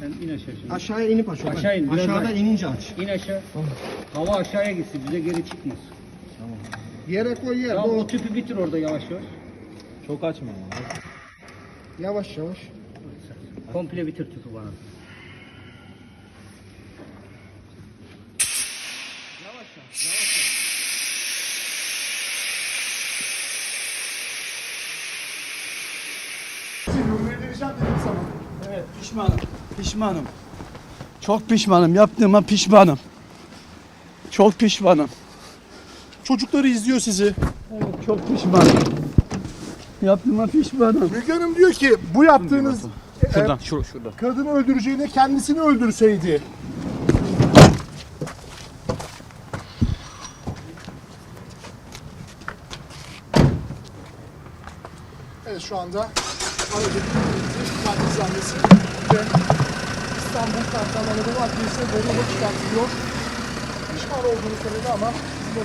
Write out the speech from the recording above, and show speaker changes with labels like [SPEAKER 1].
[SPEAKER 1] Sen in aşağı şimdi.
[SPEAKER 2] Aşağıya inip aç.
[SPEAKER 1] Aşağı in, biraz
[SPEAKER 2] Aşağıdan
[SPEAKER 1] daha.
[SPEAKER 2] inince aç.
[SPEAKER 1] İn aşağı. Hava aşağıya gitsin bize geri çıkmaz.
[SPEAKER 2] Yere koy yer.
[SPEAKER 1] Tamam
[SPEAKER 2] Bu-
[SPEAKER 1] o tüpü bitir orada yavaş yavaş.
[SPEAKER 3] Çok açma ama.
[SPEAKER 2] Yavaş yavaş.
[SPEAKER 1] Komple bitir tüpü bana.
[SPEAKER 4] Evet pişmanım. Pişmanım. Çok pişmanım. Yaptığıma pişmanım. Çok pişmanım.
[SPEAKER 5] Çocukları izliyor sizi.
[SPEAKER 4] Evet çok pişmanım. Yaptığıma pişmanım.
[SPEAKER 5] Müge Hanım diyor ki bu yaptığınız
[SPEAKER 3] Şuradan, şur şurada.
[SPEAKER 5] kadını öldüreceğine kendisini öldürseydi. Evet şu anda aracın sahnesi ve İstanbul Kartal Anadolu Adliyesi'ne doğru yola çıkartılıyor. Pişman olduğunu söyledi ama bizim de